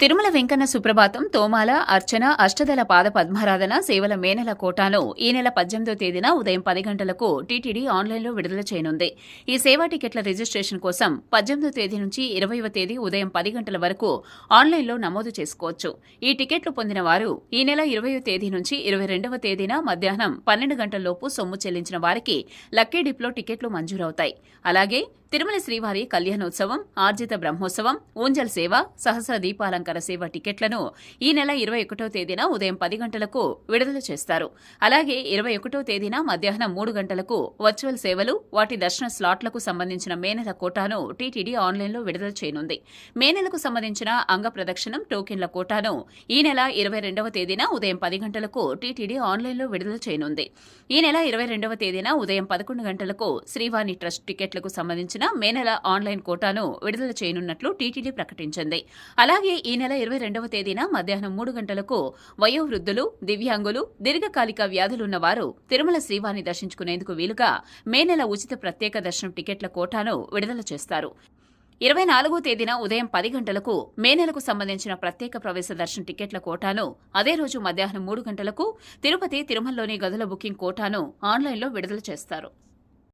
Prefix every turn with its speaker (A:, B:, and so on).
A: తిరుమల వెంకన్న సుప్రభాతం తోమాల అర్చన అష్టదల పాద పద్మారాధన సేవల మేనల కోటాను ఈ నెల పద్దెనిమిదో తేదీన ఉదయం పది గంటలకు టీటీడీ ఆన్లైన్లో విడుదల చేయనుంది. ఈ సేవా టికెట్ల రిజిస్ట్రేషన్ కోసం పద్దెనిమిదో తేదీ నుంచి ఇరవైవ తేదీ ఉదయం పది గంటల వరకు ఆన్లైన్లో నమోదు చేసుకోవచ్చు. ఈ టికెట్లు పొందిన వారు ఈ నెల ఇరవయో తేదీ నుంచి ఇరవై రెండవ తేదీన మధ్యాహ్నం పన్నెండు గంటల్లోపు సొమ్ము చెల్లించిన వారికి లక్కీ డిప్లో టికెట్లు మంజూరవుతాయి. అలాగే తిరుమల శ్రీవారి కళ్యాణోత్సవం ఆర్జిత బ్రహ్మోత్సవం ఊంజల్ సేవ సహస్ర దీపాలంకర సేవ టికెట్లను ఈ నెల ఇరవై ఒకటో తేదీన ఉదయం పది గంటలకు విడుదల చేస్తారు. అలాగే ఇరవై ఒకటో తేదీన మధ్యాహ్నం మూడు గంటలకు వర్చువల్ సేవలు వాటి దర్శన స్లాట్లకు సంబంధించిన మేనెల కోటాను టీటీడీ ఆన్లైన్లో విడుదల చేయనుంది. మేనెలకు సంబంధించిన అంగ ప్రదక్షిణం టోకెన్ల కోటాను ఈ నెల ఇరవై రెండవ తేదీన ఉదయం పది గంటలకు టీటీడీ ఆన్లైన్లో విడుదల చేయనుంది. ఈ నెల ఇరవై రెండవ తేదీన ఉదయం పదకొండు గంటలకు శ్రీవాణి ట్రస్ట్ టికెట్లకు సంబంధించిన సంబంధించిన మే నెల ఆన్లైన్ కోటాను విడుదల చేయనున్నట్లు టీటీడీ ప్రకటించింది. అలాగే ఈ నెల ఇరవై రెండవ తేదీన మధ్యాహ్నం మూడు గంటలకు వయోవృద్ధులు దివ్యాంగులు దీర్ఘకాలిక వ్యాధులున్న వారు తిరుమల శ్రీవారిని దర్శించుకునేందుకు వీలుగా మే నెల ఉచిత ప్రత్యేక దర్శనం టికెట్ల కోటాను విడుదల చేస్తారు. ఇరవై నాలుగో తేదీన ఉదయం పది గంటలకు మే నెలకు సంబంధించిన ప్రత్యేక ప్రవేశ దర్శన టికెట్ల కోటాను అదే రోజు మధ్యాహ్నం మూడు గంటలకు తిరుపతి తిరుమలలోని గదుల బుకింగ్ కోటాను ఆన్లైన్లో విడుదల చేస్తారు.